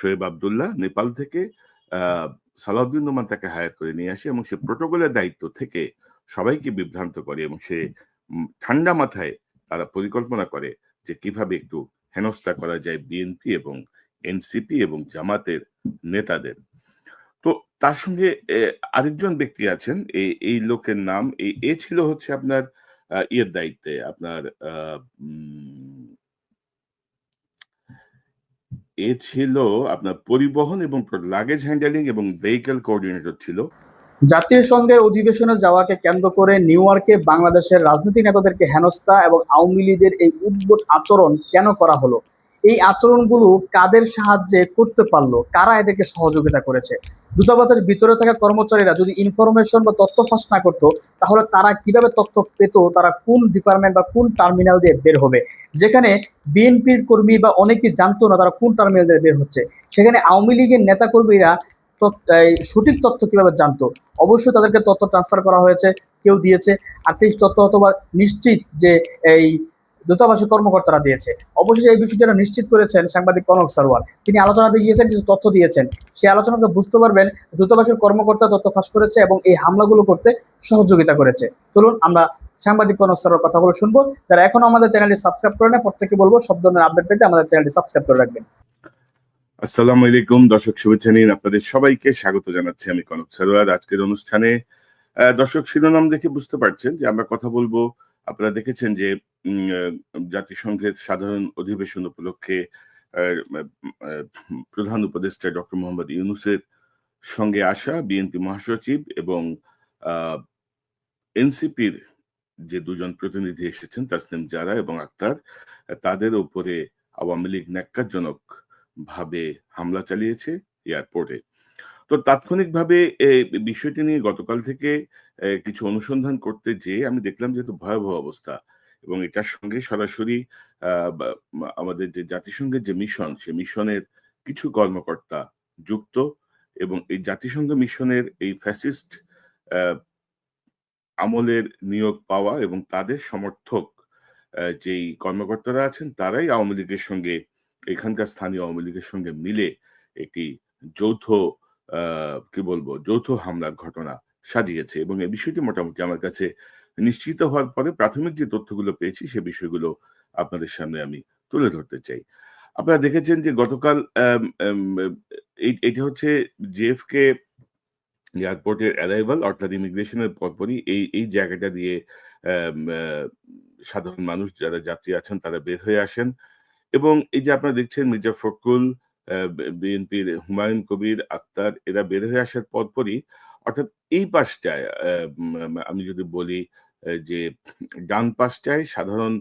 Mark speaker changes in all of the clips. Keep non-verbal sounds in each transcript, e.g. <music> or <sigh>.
Speaker 1: শোয়েব আবদুল্লাহ নেপাল থেকে সালাউদ্দিন নোমান তাকে হায়ার করে নিয়ে আসে এবং সে প্রোটোকলের দায়িত্ব থেকে সবাইকে বিভ্রান্ত করে এবং সে ঠান্ডা মাথায় তারা পরিকল্পনা করে যে কীভাবে একটু হেনস্থা করা যায় বিএনপি এবং এনসিপি এবং জামাতের নেতাদের। তো তার সঙ্গে আরেকজন ব্যক্তি আছেন এই এই লোকের নাম এই এ ছিল হচ্ছে আপনার ইয়ের দায়িত্বে আপনার আহ, এ ছিল আপনার পরিবহন এবং লাগেজ হ্যান্ডেলিং এবং ভেহিকল কোঅর্ডিনেটর ছিল।
Speaker 2: জাতীয় সংঘের অধিবেশনে যাওয়াকে কেন্দ্র করে নিউ ইয়র্কে বাংলাদেশের রাজনৈতিক নেতাদেরকে হেনস্থা এবং আওয়ামী লীগের এই উদ্ভট আচরণ কেন করা হলো? এই আচরণগুলো কাদের সাহায্যে করতে পারল? কারা এদেরকে সহযোগিতা করেছে? দূতাবাসের ভিতরে থাকা কর্মচারীরা যদি ইনফরমেশন বা তথ্য ফাঁস না করতো, তাহলে তারা কীভাবে তথ্য পেত, তারা কোন ডিপার্টমেন্ট বা কোন টার্মিনাল দিয়ে বের হবে? যেখানে বিএনপির কর্মী বা অনেকেই জানতো না তারা কোন টার্মিনাল দিয়ে বের হচ্ছে। সেখানে আওয়ামী লীগের নেতাকর্মীরা সঠিক তথ্য কীভাবে জানতো? অবশ্যই তাদেরকে তথ্য ট্রান্সফার করা হয়েছে, কেউ দিয়েছে। আর তথ্য অথবা নিশ্চিত যে এই দূতাবাসের কর্মকর্তারা দিয়েছে। অবশ্যই এই বিষয়টা নিশ্চিত করেছেন সাংবাদিক কনক সারওয়াল। তিনি আলোচনাতে গিয়েছেন, কিছু তথ্য দিয়েছেন। সেই আলোচনাকে বুঝতে পারবেন, দূতাবাসের কর্মকর্তা তথ্য ফাঁস করেছে এবং এই হামলাগুলো করতে সহযোগিতা করেছে। চলুন, আমরা সাংবাদিক কনক সারওয়ার কথাগুলো শুনব। যারা এখনও আমাদের চ্যানেলটি সাবস্ক্রাইব করে না প্রত্যেকে বলব, সব ধরনের আপডেট পেতে আমাদের চ্যানেলটি সাবস্ক্রাইব করে রাখবেন।
Speaker 1: আসসালামু আলাইকুম, দর্শক শুভেচ্ছা নিন আপনাদের সবাইকে স্বাগত জানাচ্ছি আমি কনক সারোয়ার আজকের অনুষ্ঠানে দর্শক শিরোনাম দেখে বুঝতে পারছেন যে আমরা কথা বলব আপনারা দেখেছেন যে জাতিসংঘের সাধারণ অধিবেশন উপলক্ষে প্রধান উপদেষ্টা ডক্টর মোহাম্মদ ইউনুসের সঙ্গে আসা বিএনপি মহাসচিব এবং এনসিপির যে দুজন প্রতিনিধি এসেছেন তাসনিম জারা এবং আক্তার, তাদের উপরে আওয়ামী লীগ ন্যাক্কারজনক ভাবে হামলা চালিয়েছে এয়ারপোর্টে। তো তাৎক্ষণিকভাবে বিষয়টি নিয়ে গতকাল থেকে কিছু অনুসন্ধান করতে যেয়ে আমি দেখলাম যে ভয়াবহ অবস্থা এবং এটার সঙ্গে সরাসরি আমাদের যে জাতিসংঘের যে মিশন, সে মিশনের কিছু কর্মকর্তা যুক্ত এবং এই জাতিসংঘ মিশনের এই ফ্যাসিস্ট আমলের নিয়োগ পাওয়া এবং তাদের সমর্থক যেই কর্মকর্তারা আছেন তারাই আওয়ামী লীগের সঙ্গে, এখানকার স্থানীয় আওয়ামী লীগের সঙ্গে মিলে একটি যৌথ কি বলব, যৌথ হামলার ঘটনা সাজিয়েছে এবং এই বিষয়টি মোটামুটি আমার কাছে নিশ্চিত হওয়ার পরে প্রাথমিক যে তথ্যগুলো পেয়েছি সে বিষয়গুলো আপনাদের সামনে আমি তুলে ধরতে চাই। আপনারা দেখেছেন যে গতকাল এটা হচ্ছে জেএফকে এয়ারপোর্টের অ্যারাইভাল অর্থাৎ ইমিগ্রেশনের পরপরই এই এই জায়গাটা দিয়ে সাধারণ মানুষ যারা যাত্রী আছেন তারা বের হয়ে আসেন এবং এই যে আপনারা দেখছেন মির্জা ফখরুল বিএনপির হুমায়ুন কবির আক্তার এরা বের হয়ে আসার পরপরই অর্থাৎ এই পাশটায় আমি যদি বলি যে ডান পাশটায় সাধারণ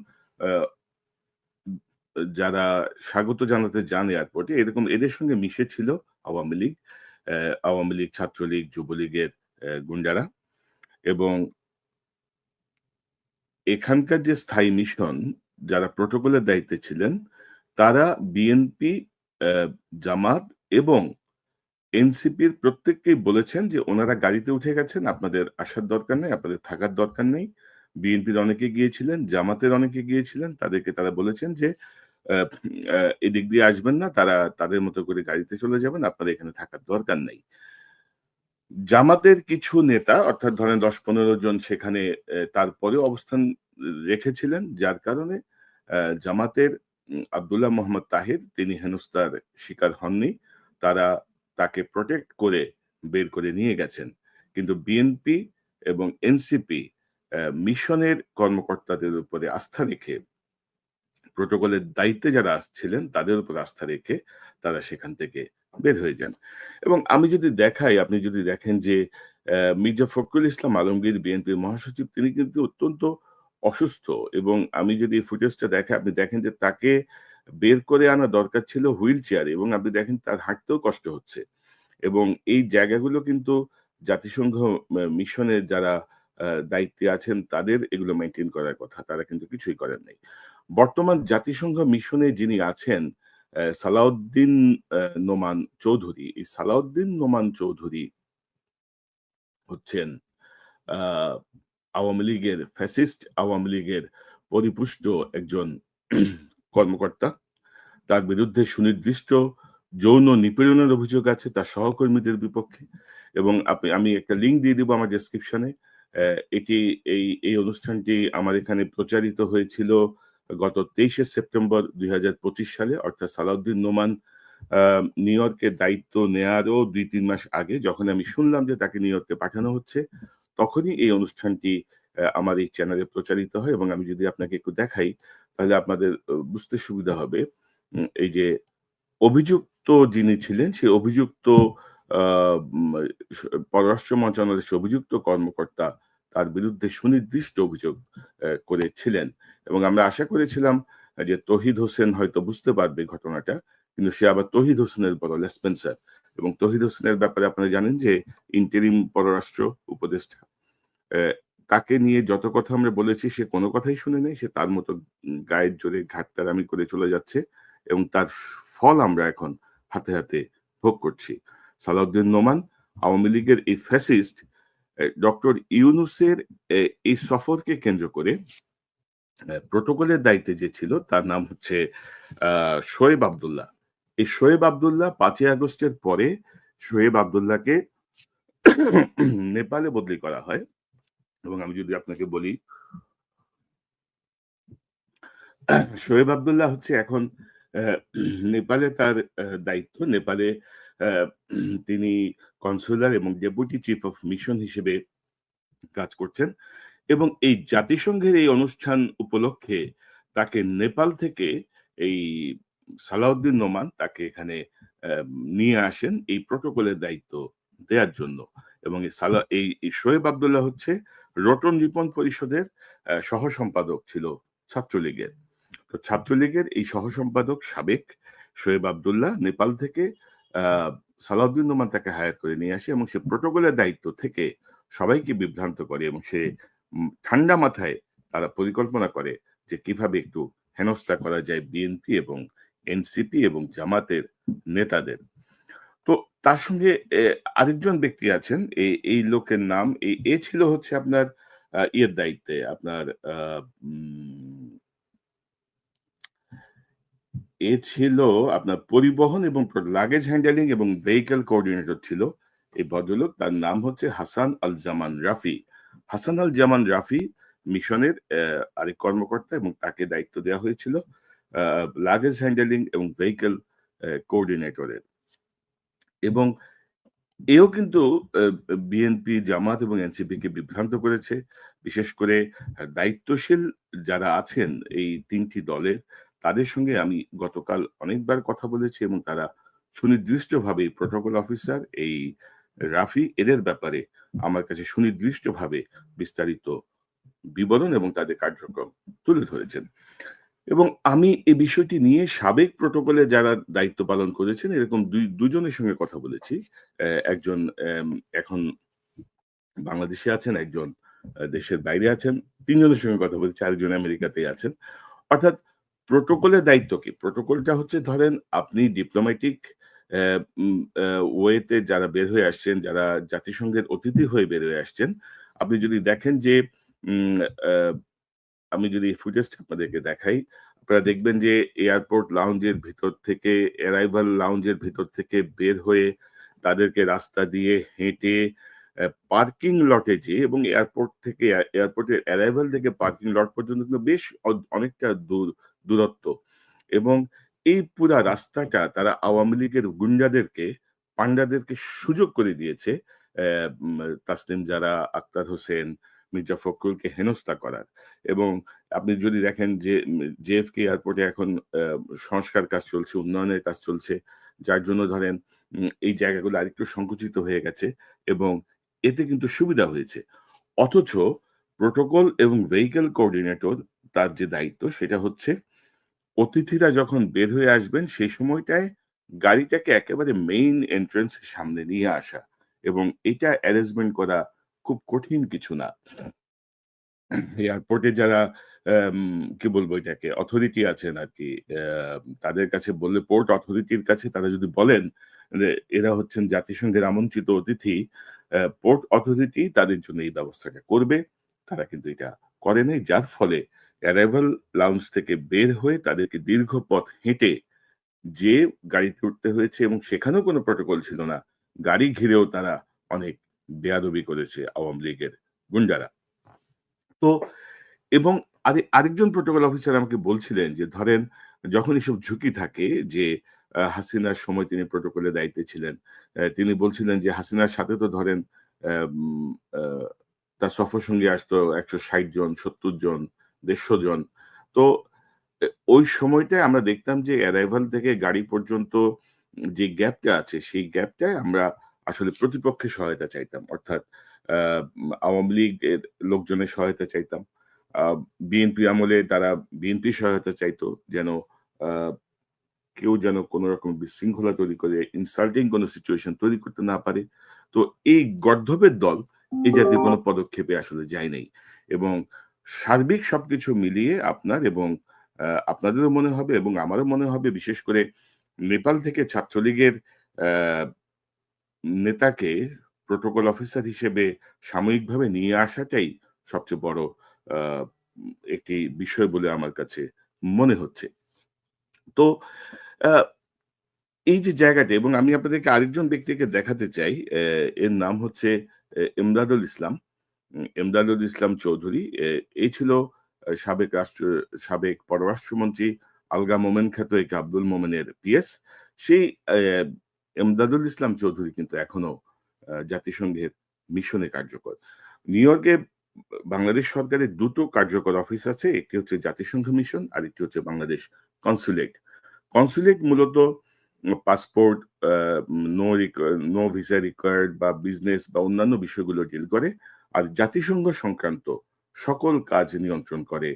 Speaker 1: যারা স্বাগত জানাতে যান এয়ারপোর্টে এরকম এদের সঙ্গে মিশে ছিল আওয়ামী লীগ আওয়ামী লীগ, ছাত্রলীগ, যুবলীগের গুন্ডারা এবং এখানকার যে স্থায়ী মিশন যারা প্রোটোকলের দায়িত্বে ছিলেন, তারা বিএনপি জামাত এবং এনসিপির প্রত্যেককেই বলেছেন যে ওনারা গাড়িতে উঠে গেছেন, আপনাদের আসার দরকার নেই, আপনাদের থাকার দরকার নেই। বিএনপির অনেকে গিয়েছিলেন, জামাতের অনেকে গিয়েছিলেন, তাদেরকে তারা বলেছেন যে এদিক দিয়ে আসবেন না, তারা তাদের মতো করে গাড়িতে চলে যাবেন আপনারা এখানে থাকার দরকার নেই। জামাতের কিছু নেতা, অর্থাৎ ধরেন দশ পনেরো জন সেখানে তারপরে অবস্থান রেখেছিলেন, যার কারণে জামাতের আব্দুল্লাহ মোহাম্মদ তাহির, তিনি হেনস্তার শিকার হননি। তারা তাকে প্রোটেক্ট করে বের করে নিয়ে গেছেন। কিন্তু বিএনপি এবং এনসিপি মিশনের কর্মকর্তাদের উপরে আস্থা রেখে, প্রোটোকলের দায়িত্বে যারা আসছিলেন, তাদের উপর আস্থা রেখে তারা সেখান থেকে বের হয়ে যান। এবং আমি যদি দেখাই, আপনি যদি দেখেন যে মির্জা ফখরুল ইসলাম আলমগীর বিএনপির মহাসচিব, তিনি কিন্তু অত্যন্ত অসুস্থ। এবং আমি যদি ফুটেজটা দেখে আপনি দেখেন যে তাকে বের করে আনা দরকার ছিল হুইল চেয়ারে এবং আপনি দেখেন তার হাঁটতেও কষ্ট হচ্ছে। এবং এই জায়গাগুলো কিন্তু জাতিসংঘ মিশনের যারা দায়িত্বে আছেন তাদের এগুলো মেনটেন করার কথা, তারা কিন্তু কিছুই করেন নাই। বর্তমান জাতিসংঘ মিশনে যিনি আছেন সালাউদ্দিন নোমান চৌধুরী, এই সালাউদ্দিন নোমান চৌধুরী হচ্ছেন আওয়ামী লীগের, ফ্যাসিস্ট আওয়ামী লীগের পরিপুষ্ট একজন কর্মকর্তা। তার বিরুদ্ধে সুনির্দিষ্ট যৌন নিপীড়নের অভিযোগ আছে তার সহকর্মীদের বিপক্ষে। এবং আপনি, আমি একটা লিঙ্ক দিয়ে দিব আমার ডেসক্রিপশনে এটি, এই এই অনুষ্ঠানটি আমার এখানে প্রচারিত হয়েছিল গত তেইশে সেপ্টেম্বর দুই হাজার পঁচিশ সালে। অর্থাৎ সালাউদ্দিন নোমান নিউ ইয়র্কে দায়িত্ব নেয়ারও দুই তিন মাস আগে যখন আমি শুনলাম যে তাকে নিউ ইয়র্কে পাঠানো হচ্ছে, তখনই এই অনুষ্ঠানটি আমার এই চ্যানেলে প্রচারিত হয় এবং আমি যদি আপনাকে একটু দেখাই, তাহলে আপনাদের বুঝতে সুবিধা হবে। এই যে অভিযুক্ত যিনি ছিলেন, সেই অভিযুক্ত পররাষ্ট্র মন্ত্রণালয়ের সে অভিযুক্ত কর্মকর্তা তার বিরুদ্ধে সুনির্দিষ্ট অভিযোগ করেছিলেন। এবং আমরা আশা করেছিলাম যে তহিদ হোসেন হয়তো বুঝতে পারবে ঘটনাটা, কিন্তু সে আবার তহিদ হোসেনের বড় লেসপেন্সার এবং তহিদ হোসেনের ব্যাপারে আপনারা জানেন যে ইন্টারিম পররাষ্ট্র উপদেষ্টা তাকে নিয়ে যত কথা আমরা বলেছি, সে কোনো কথাই শুনে নেই। সে তার মতো গায়ের জোরে ঘাটতারামি করে চলে যাচ্ছে এবং তার ফল আমরা এখন হাতে হাতে ভোগ করছি। সালাউদ্দিন নোমান, আওয়ামী লীগের এই ফ্যাসিস্ট ডক্টর ইউনুসের এই সফরকে কেন্দ্র করে প্রোটোকলের দায়িত্বে যে ছিল, তার নাম হচ্ছে শোয়েব আবদুল্লাহ। এই শোয়েব আবদুল্লাহ পাঁচই আগস্টের পরে শোয়েব আবদুল্লাহকে <coughs> নেপালে বদলি করা হয়। এবং আমি যদি আপনাকে বলি, <clears throat> শোয়েব আবদুল্লাহ হচ্ছে এখন নেপালে তার দায়িত্ব। নেপালে <clears throat> তিনি কনসুলার এবং ডেপুটি চিফ অফ মিশন হিসেবে কাজ করছেন এবং এই জাতিসংঘের এই অনুষ্ঠান উপলক্ষে তাকে নেপাল থেকে এই সালাউদ্দিন নোমান তাকে এখানে নিয়ে আসেন এই প্রোটোকলের দায়িত্ব দেওয়ার জন্য এবং এই সালা এই শোয়েব আবদুল্লাহ হচ্ছে রটন রিপন পরিষদের সহ সম্পাদক ছিল ছাত্রলীগের। তো ছাত্রলীগের এই সহ সম্পাদক সাবেক শোয়েব আবদুল্লাহ নেপাল থেকে সালাউদ্দিন নোমান তাকে হায়ার করে নিয়ে আসে এবং সে প্রোটোকলের দায়িত্ব থেকে সবাইকে বিভ্রান্ত করে এবং সে ঠান্ডা মাথায় তারা পরিকল্পনা করে যে কীভাবে একটু হেনস্থা করা যায় বিএনপি এবং এনসিপি এবং জামাতের নেতাদের। তার সঙ্গে আরেকজন ব্যক্তি আছেন এই এই লোকের নাম, এ ছিল হচ্ছে আপনার ইয়ের দায়িত্বে, আপনার এ ছিল আপনার পরিবহন এবং লাগেজ হ্যান্ডেলিং এবং ভেহিকল কোঅর্ডিনেটর ছিল, এই ভদ্রলোক, তার নাম হচ্ছে হাসান আল জামান রাফি। হাসান আল জামান রাফি মিশনের আরেক কর্মকর্তা এবং তাকে দায়িত্ব দেওয়া হয়েছিল লাগেজ হ্যান্ডেলিং এবং ভেহিকল কোঅর্ডিনেটরের এবং এও কিন্তু বিএনপি জামাত এবং এনসিপি কে বিভ্রান্ত করেছে। বিশেষ করে দায়িত্বশীল যারা আছেন এই তিনটি দলের, তাদের সঙ্গে আমি গতকাল অনেকবার কথা বলেছি এবং তারা সুনির্দিষ্টভাবে প্রোটোকল অফিসার এই রাফি, এদের ব্যাপারে আমার কাছে সুনির্দিষ্টভাবে বিস্তারিত বিবরণ এবং তাদের কার্যক্রম তুলে ধরেছেন। এবং আমি এই বিষয়টি নিয়ে সাবেক প্রোটোকলে যারা দায়িত্ব পালন করেছেন, এরকম দুই, দুজনের সঙ্গে কথা বলেছি। একজন এখন বাংলাদেশে আছেন, একজন দেশের বাইরে আছেন, তিনজনের সঙ্গে কথা বলেছি, আরেকজন আমেরিকাতে আছেন। অর্থাৎ প্রোটোকলের দায়িত্ব কি? প্রোটোকলটা হচ্ছে, ধরেন আপনি ডিপ্লোম্যাটিক ওয়েতে যারা বের হয়ে আসছেন, যারা জাতিসংঘের অতিথি হয়ে বের হয়ে আসছেন, আপনি যদি দেখেন যে আমি যদি ফুটেজটা আপনাদেরকে দেখাই, আপনারা দেখবেন যে এয়ারপোর্ট লাউঞ্জের ভিতর থেকে অ্যারাইভাল লাউঞ্জের ভিতর থেকে বের হয়ে তাদেরকে রাস্তা দিয়ে হেঁটে পার্কিং লটে যে এবং এয়ারপোর্ট থেকে এয়ারপোর্টের অ্যারাইভাল থেকে পার্কিং লট পর্যন্ত কিন্তু বেশ অনেকটা দূর, দূরত্ব এবং এই পুরা রাস্তাটা তারা আওয়ামী লীগের গুন্ডাদেরকে পান্ডাদেরকে সুযোগ করে দিয়েছে। তাসলিম যারা, আক্তার হোসেন মির্জা ফখরুলকে হেনস্থা করার। এবং আপনি যদি দেখেন যে জেএফকে এয়ারপোর্টে এখন সংস্কার কাজ চলছে, উন্নয়নের কাজ চলছে, যার জন্য ধরেন এই জায়গাগুলো আরেকটু সংকুচিত হয়ে গেছে এবং এতে কিন্তু সুবিধা হয়েছে। অথচ প্রোটোকল এবং ভেহিকল কোঅর্ডিনেটর তার যে দায়িত্ব সেটা হচ্ছে, অতিথিরা যখন বের হয়ে আসবেন সেই সময়টায় গাড়িটাকে একেবারে মেইন এন্ট্রান্স সামনে নিয়ে আসা এবং এটা অ্যারেঞ্জমেন্ট করা খুব কঠিন কিছু না। এয়ারপোর্টে যারা কি বলব এটাকে অথরিটি আছেন আর কি তাদের কাছে বললে পোর্ট অথরিটির কাছে তারা যদি বলেন এরা হচ্ছেন জাতিসংঘের আমন্ত্রিত অতিথি পোর্ট অথরিটি তাদের জন্য এই ব্যবস্থাটা করবে। তারা কিন্তু এটা করে নাই, যার ফলে অ্যারাইভাল লাউঞ্জ থেকে বের হয়ে তাদেরকে দীর্ঘ পথ হেঁটে যে গাড়িতে উঠতে হয়েছে এবং সেখানেও কোনো প্রটোকল ছিল না, গাড়ি ঘিরেও তারা অনেক বেয়াদবি করেছে আওয়ামী লীগের গুন্ডারা। তো এবং আরে আরেকজন প্রোটোকল অফিসার আমাকে বলছিলেন যে, ধরেন, যখন এসব ঝুঁকি থাকে যে হাসিনার সময় তিনি প্রোটোকলের দায়িত্বে ছিলেন তিনি বলছিলেন যে, হাসিনার সাথে তো ধরেন তার সফর সঙ্গে আসতো একশো ষাট জন, সত্তর জন, দেড়শো জন। তো ওই সময়টায় আমরা দেখতাম যে অ্যারাইভাল থেকে গাড়ি পর্যন্ত যে গ্যাপটা আছে, সেই গ্যাপটায় আমরা আসলে প্রতিপক্ষের সহায়তা চাইতাম। অর্থাৎ আওয়ামী লীগের লোকজনের সহায়তা চাইতাম। বিএনপি আমলে তারা বিএনপি সহায়তা চাইতো যেন কেউ যেন কোনো রকম বিশৃঙ্খলা তৈরি করে ইনসাল্টিং কোনো সিচুয়েশন তৈরি করতে না পারে। তো এই গর্ধবের দল এই জাতীয় কোনো পদক্ষেপে আসলে যায় নাই এবং সার্বিক সবকিছু মিলিয়ে আপনার এবং আপনাদেরও মনে হবে এবং আমারও মনে হবে, বিশেষ করে নেপাল থেকে ছাত্রলীগের নেতাকে প্রোটোকল অফিসার হিসেবে সাময়িকভাবে নিয়ে আসাটাই সবচেয়ে বড় একটি বিষয় বলে আমার কাছে মনে হচ্ছে। তো এই যে জায়গাটা এবং আমি আপনাদেরকে আরেকজন ব্যক্তিকে দেখাতে চাই এর নাম হচ্ছে আহ, এমদাদুল ইসলাম। উম, এমদাদুল ইসলাম চৌধুরী এই ছিল সাবেক রাষ্ট্র সাবেক পররাষ্ট্রমন্ত্রী আলগা মোমেন খ্যাত একে আব্দুল মোমেনের পিএস। সেই এমদাদুল ইসলাম চৌধুরী কিন্তু এখনও জাতিসংঘের মিশনে কার্যকর। নিউ ইয়র্কে বাংলাদেশ সরকারের দুটো কার্যকর অফিস আছে, একটি হচ্ছে জাতিসংঘ মিশন আর একটি হচ্ছে বাংলাদেশ কনসুলেট। কনসুলেট মূলত passport no no visa required বা বিজনেস বা অন্যান্য বিষয়গুলো ডিল করে আর জাতিসংঘ সংক্রান্ত সকল কাজ নিয়ন্ত্রণ করে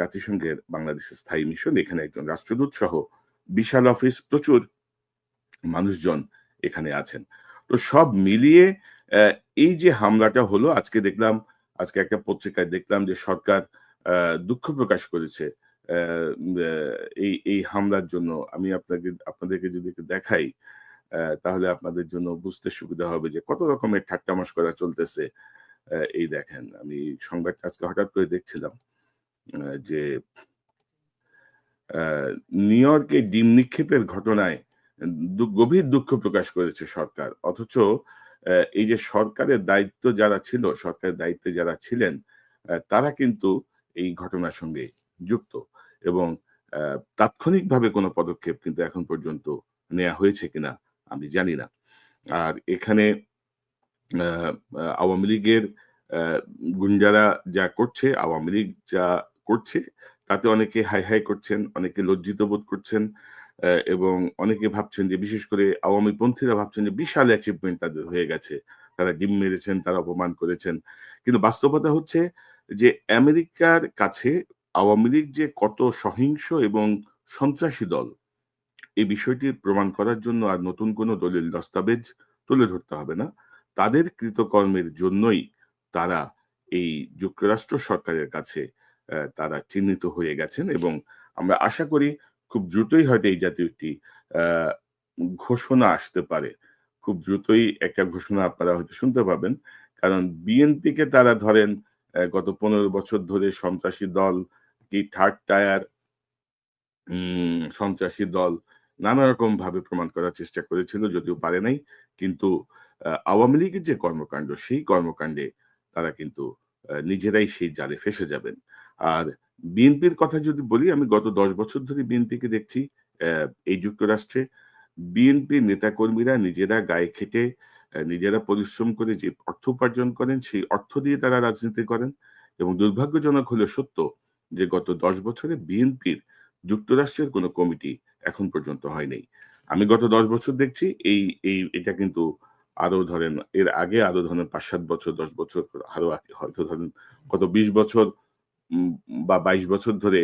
Speaker 1: জাতিসংঘের বাংলাদেশের স্থায়ী মিশন। এখানে একজন রাষ্ট্রদূত সহ বিশাল অফিস, প্রচুর মানুষজন এখানে আছেন। তো সব মিলিয়ে এই যে হামলাটা হলো, আজকে দেখলাম, আজকে একটা পত্রিকায় দেখলাম যে সরকার দুঃখ প্রকাশ করেছে এই এই হামলার জন্য। আমি আপনাকে, আপনাদেরকে যদি দেখাই তাহলে আপনাদের জন্য বুঝতে সুবিধা হবে যে কত রকমের ঠাট্টা মশকরা চলতেছে। এই দেখেন, আমি সংবাদটা আজকে হঠাৎ করে দেখছিলাম যে নিউ ইয়র্কে ডিম নিক্ষেপের ঘটনায় গভীর দুঃখ প্রকাশ করেছে সরকার। অথচ এই যে সরকারের দায়িত্ব যারা ছিল, সরকারের দায়িত্বে যারা ছিলেন তারা কিন্তু এই ঘটনার সঙ্গে যুক্ত এবং তাৎক্ষণিকভাবে কোনো পদক্ষেপ কিন্তু এখন পর্যন্ত নেওয়া হয়েছে কিনা আমি জানি না। আর এখানে আওয়ামী লীগের গুঞ্জারা যা করছে, আওয়ামী লীগ যা করছে, তাতে অনেকে হাই হাই করছেন, অনেকে লজ্জিত বোধ করছেন এবং অনেকে ভাবছেন যে, বিশেষ করে আওয়ামী পন্থীরা ভাবছেন যে, বিশাল অ্যাচিভমেন্ট তাদের হয়ে গেছে। তারা ডিম মেরেছেন, তারা অপমান করেছেন। কিন্তু বাস্তবতা হচ্ছে যে, আমেরিকার কাছে আওয়ামী লীগ যে কত সহিংস এবং সন্ত্রাসী দল, এই বিষয়টি প্রমাণ করার জন্য আর নতুন কোনো দলিল দস্তাবেজ তুলে ধরতে হবে না। তাদের কৃতকর্মের জন্যই তারা এই যুক্তরাষ্ট্র সরকারের কাছে তারা চিহ্নিত হয়ে গেছেন এবং আমরা আশা করি খুব দ্রুতই হয়তো এই জাতীয় একটি ঘোষণা আসতে পারে। খুব দ্রুতই একটা ঘোষণা আপনারা হয়তো শুনতে পাবেন। কারণ বিএনপিকে তারা ধরেন গত পনেরো বছর ধরে সন্ত্রাসী দল কি থার্ড টায়ার সন্ত্রাসী দল নানা রকম ভাবে প্রমাণ করার চেষ্টা করেছিল, যদিও পারে নাই। কিন্তু আওয়ামী লীগের যে কর্মকাণ্ড, সেই কর্মকাণ্ডে তারা কিন্তু নিজেরাই সেই জালে ফেসে যাবেন। আর বিএনপির কথা যদি বলি, আমি গত দশ বছর ধরে বিএনপিকে দেখছি এই যুক্তরাষ্ট্রে। বিএনপির নেতাকর্মীরা নিজেরা গায়ে খেটে নিজেরা পরিশ্রম করে যে অর্থ উপার্জন করেন, সেই অর্থ দিয়ে তারা রাজনীতি করেন। এবং দুর্ভাগ্যজনক হলো সত্য যে গত দশ বছরে বিএনপির যুক্তরাষ্ট্রের কোনো কমিটি এখন পর্যন্ত হয়নি। আমি গত দশ বছর দেখছি, এই এই, এটা কিন্তু আরও ধরেন, এর আগে আরও ধরেন পাঁচ সাত বছর, দশ বছর আরও হয়তো ধরেন কত বিশ বছর বা বাইশ বছর ধরে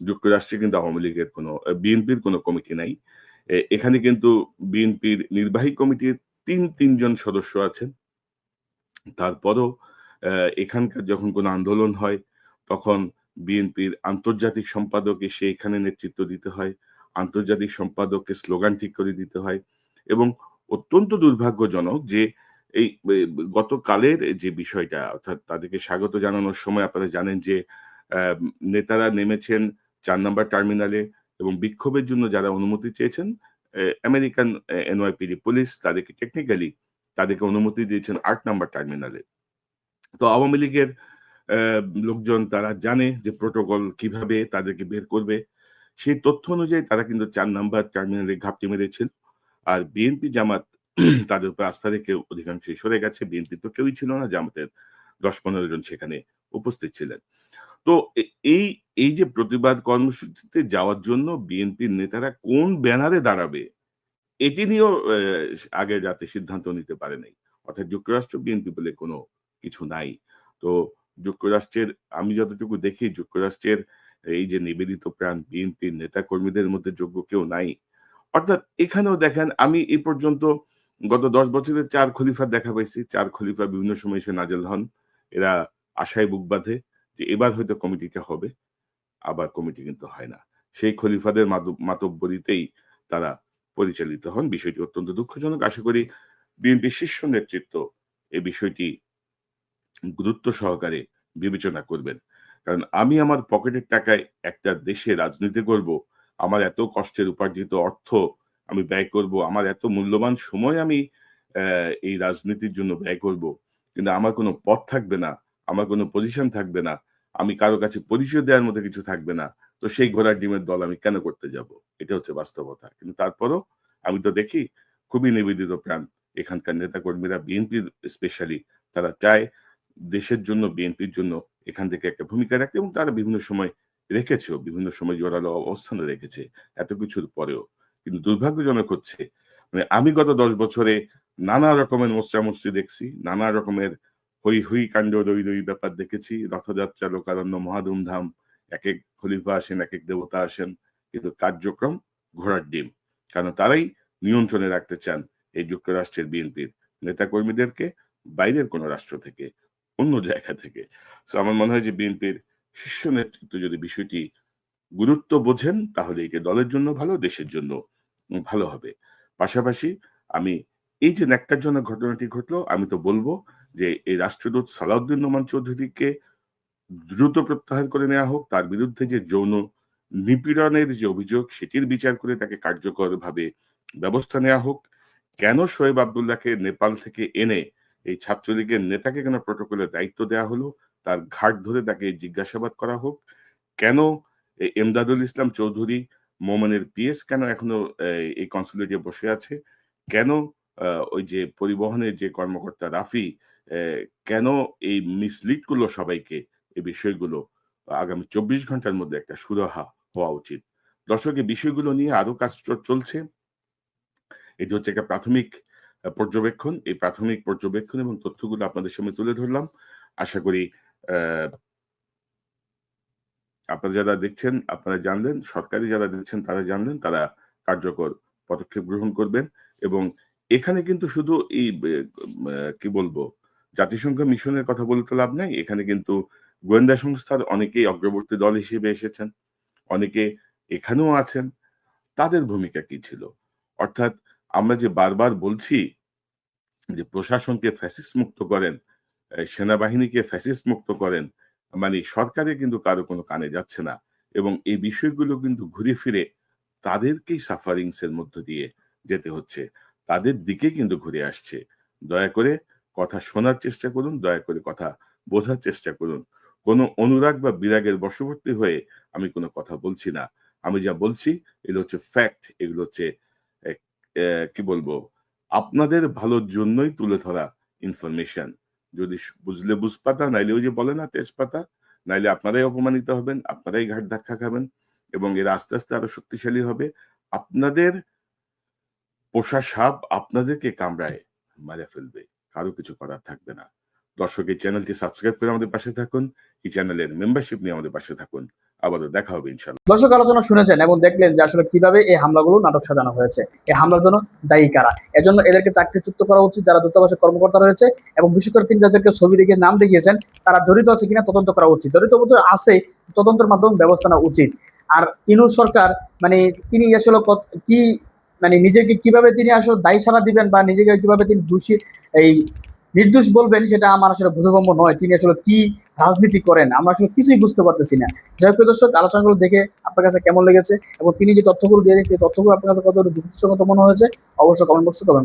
Speaker 1: যুক্তরাষ্ট্রে কিন্তু আওয়ামী লীগের কোনো বিএনপির কোনো কমিটি নাই। এখানে কিন্তু বিএনপির নির্বাহী কমিটির তিন, তিনজন সদস্য আছেন। তারপরও এখানকার যখন কোনো আন্দোলন হয়, তখন বিএনপির আন্তর্জাতিক সম্পাদক এসে এখানে নেতৃত্ব দিতে হয়, আন্তর্জাতিক সম্পাদককে স্লোগান ঠিক করে দিতে হয় এবং অত্যন্ত দুর্ভাগ্যজনক যে এই গতকালের যে বিষয়টা, অর্থাৎ তাদেরকে স্বাগত জানানোর সময় আপনারা জানেন যে নেতারা নেমেছেন চার নম্বর টার্মিনালে এবং বিক্ষোভের জন্য যারা অনুমতি চেয়েছেন আমেরিকান এনওয়াইপিডি পুলিশ তাদেরকে টেকনিক্যালি তাদেরকে অনুমতি দিয়েছেন আট নাম্বার টার্মিনালে। তো আওয়ামী লীগের লোকজন তারা জানে যে প্রোটোকল কীভাবে তাদেরকে বের করবে। সেই তথ্য অনুযায়ী তারা কিন্তু চার নাম্বার টার্মিনালে ঘাপটি মেরেছিল। আর বিএনপি জামাত <clears throat> তাদের উপর আস্থা রেখে অধিকাংশই সরে গেছে। বিএনপি তো কেউই ছিল না, জামাতের দশ পনেরো জন সেখানে উপস্থিত ছিলেন। তো এই এই যে প্রতিবাদ কর্মসূচিতে যাওয়ার জন্য বিএনপির নেতারা কোন ব্যানারে দাঁড়াবে, এটি নিয়েও আগের রাতে সিদ্ধান্ত নিতে পারে নাই। অর্থাৎ যুক্তরাষ্ট্র, বিএনপি বলে কোনো কিছু নাই। তো যুক্তরাষ্ট্রের, আমি যতটুকু দেখি, যুক্তরাষ্ট্রের এই যে নিবেদিত প্রাণ বিএনপির নেতা কর্মীদের মধ্যে যোগ্য কেউ নাই। অর্থাৎ এখানেও দেখেন, আমি এই পর্যন্ত গত দশ বছরের চার খলিফার দেখা পাইছি। চার খলিফা বিভিন্ন সময় এসে নাজেল হন। এরা আশায় বুক বাঁধে যে এবার হয়তো কমিটিটা হবে, আবার কমিটি কিন্তু হয় না। সেই খলিফাদের মাতব- মাতব্বরিতেই তারা পরিচালিত হন। বিষয়টি অত্যন্ত দুঃখজনক। আশা করি বিএনপি শীর্ষ নেতৃত্ব এই বিষয়টি গুরুত্ব সহকারে বিবেচনা করবেন। কারণ আমি আমার পকেটের টাকায় একটা দেশে রাজনীতি করব, আমার এত কষ্টের উপার্জিত অর্থ আমি ব্যয় করব, আমার এত মূল্যবান সময় আমি এই রাজনীতির জন্য ব্যয় করব, কিন্তু আমার কোনো পথ থাকবে না, আমার কোনো পজিশন থাকবে না, আমি কারও কাছে পরিচয় দেওয়ার মতো কিছু থাকবে না, তো সেই ঘোড়ার ডিমের দল আমি কেন করতে যাব? এটা হচ্ছে বাস্তবতা। কিন্তু তারপরও আমি তো দেখি, খুবই নিবেদিত প্রাণ, এখানকার নেতাকর্মীরা বিএনপির স্পেশালি তারা চায় দেশের জন্য বিএনপির জন্য এখান থেকে একটা ভূমিকা রাখতে এবং তারা বিভিন্ন সময় রেখেছেও, বিভিন্ন সময় জোরালো অবস্থানে রেখেছে, এত কিছুর পরেও। কিন্তু দুর্ভাগ্যজনক হচ্ছে মানে আমি গত দশ বছরে নানা রকমের মোস্টামস্তি দেখছি, নানা রকমের হই হই কাণ্ড রই রই ব্যাপার দেখেছি, রথযাত্রা, লোকারণ্য, মহাধুমধাম, এক এক খলিফা আসেন, এক এক দেবতা আসেন, কিন্তু কার্যক্রম ঘোড়ার ডিম। কারণ তারাই নিয়ন্ত্রণে রাখতে চান এই যুক্তরাষ্ট্রের বিএনপির নেতাকর্মীদেরকে বাইরের কোনো রাষ্ট্র থেকে, অন্য জায়গা থেকে। তো আমার মনে হয় যে বিএনপির শীর্ষ নেতৃত্ব যদি বিষয়টি গুরুত্ব বোঝেন, তাহলে এটি দলের জন্য ভালো, দেশের জন্য ভালো হবে। পাশাপাশি আমি, এই যে ন্যাক্কারজনক ঘটনাটি ঘটলো, আমি তো বলব যে, এই রাষ্ট্রদূত সালাউদ্দিন নোমান চৌধুরীকে দ্রুত প্রত্যাহার করে নেওয়া হোক, তার বিরুদ্ধে যে যৌন নিপীড়নের যে অভিযোগ, সেটির বিচার করে তাকে কার্যকরভাবে ব্যবস্থা নেওয়া হোক। কেন শোয়েব আবদুল্লাহকে নেপাল থেকে এনে এই ছাত্রলীগের নেতাকে কেন প্রোটোকলের দায়িত্ব দেওয়া হলো, তার ঘাট ধরে তাকে জিজ্ঞাসাবাদ করা হোক? কেন এমদাদুল ইসলাম চৌধুরী মোমেনের পিএস কেন এখনও এই কনসুলেটে বসে আছে? কেন ওই যে পরিবহনের যে কর্মকর্তা রাফি কেন এই মিসলিড সবাইকে, এই বিষয়গুলো আগামী চব্বিশ ঘণ্টার মধ্যে একটা সুরাহা হওয়া উচিত? দর্শক, এই বিষয়গুলো নিয়ে আরও কাজ চলছে। এটি হচ্ছে একটা প্রাথমিক পর্যবেক্ষণ। এই প্রাথমিক পর্যবেক্ষণ এবং তথ্যগুলো আপনাদের সামনে তুলে ধরলাম। আশা করি আপনারা যারা দেখছেন, আপনারা জানলেন, সরকারি যারা দেখছেন, তারা জানলেন, তারা কার্যকর পদক্ষেপ গ্রহণ করবেন এবং এখানে কিন্তু শুধু এই কি বলব, জাতিসংঘ মিশনের কথা বলতে লাভ নাই। এখানে কিন্তু গোয়েন্দা সংস্থার অনেকেই অগ্রবর্তী দল হিসেবে এসেছেন, অনেকে এখানেও আছেন। তাদের ভূমিকা কি ছিল? অর্থাৎ আমরা যে বারবার বলছি যে প্রশাসনকে ফ্যাসিস্ট মুক্ত করেন সেনাবাহিনীকে ফ্যাসিস্ট মুক্ত করেন মানে সরকারে কিন্তু কারও কোনো কানে যাচ্ছে না এবং এই বিষয়গুলো কিন্তু ঘুরে ফিরে তাদেরকেই সাফারিংস এর মধ্য দিয়ে যেতে হচ্ছে। তাদের দিকে কিন্তু ঘুরে আসছে। দয়া করে কথা শোনার চেষ্টা করুন, দয়া করে কথা বোঝার চেষ্টা করুন। কোনো অনুরাগ বা বিরাগের বশবর্তী হয়ে আমি কোনো কথা বলছি না। আমি যা বলছি, এগুলো হচ্ছে ফ্যাক্ট এগুলো হচ্ছে কি বলব? আপনাদের ভালোর জন্যই তুলে ধরা ইনফরমেশন যদি বুঝলে বুঝপাতা, নাইলে ওই যে বলে না তেজপাতা, নাইলে আপনারাই অপমানিত হবেন, আপনারাই ঘাট ধাক্কা খাবেন এবং এরা আস্তে আস্তে আরও শক্তিশালী হবে। আপনাদের পোষা সাপ আপনাদেরকে কামড়ায় মারা ফেলবে, কারও কিছু করার থাকবে না। দর্শক, এই চ্যানেলটি সাবস্ক্রাইব করে আমাদের পাশে থাকুন, এই চ্যানেলের মেম্বারশিপ নিয়ে আমাদের পাশে থাকুন। আবারও দেখা হবে ইনশাল্লাহ
Speaker 2: দর্শক, আলোচনা শুনেছেন এবং দেখলেন যে আসলে কীভাবে এই হামলাগুলো নাটক সাজানো হয়েছে। এই হামলার জন্য দায়ী কারা? এজন্য এদেরকে চাকরিচ্যুত করা উচিত যারা দূতাবাসের কর্মকর্তা রয়েছে এবং বিশেষ করে তিনি যাদেরকে ছবি দেখে নাম দেখিয়েছেন, তারা জড়িত আছে কিনা তদন্ত করা উচিত। জড়িত বোধ আছে, তদন্তের মাধ্যমে ব্যবস্থা নেওয়া উচিত। আর ইনুর সরকার মানে তিনি আসলে কি মানে নিজেকে কীভাবে তিনি আসলে দায়ী সারা দিবেন বা নিজেকে কীভাবে তিনি দোষী, এই নির্দোষ বলবেন সেটা আমার আসলে বোধগম্য নয়। তিনি আসলে কি রাজনীতি করেন, আমরা আসলে কিছুই বুঝতে পারতেছি না। যাই হোক দর্শক, আলোচনাগুলো দেখে আপনার কাছে কেমন লেগেছে এবং তিনি যে তথ্যগুলো দিয়েছেন সেই তথ্যগুলো আপনার কাছে কত যুক্তিসঙ্গত মনে হয়েছে, অবশ্যই কমেন্ট বক্সে কমেন্ট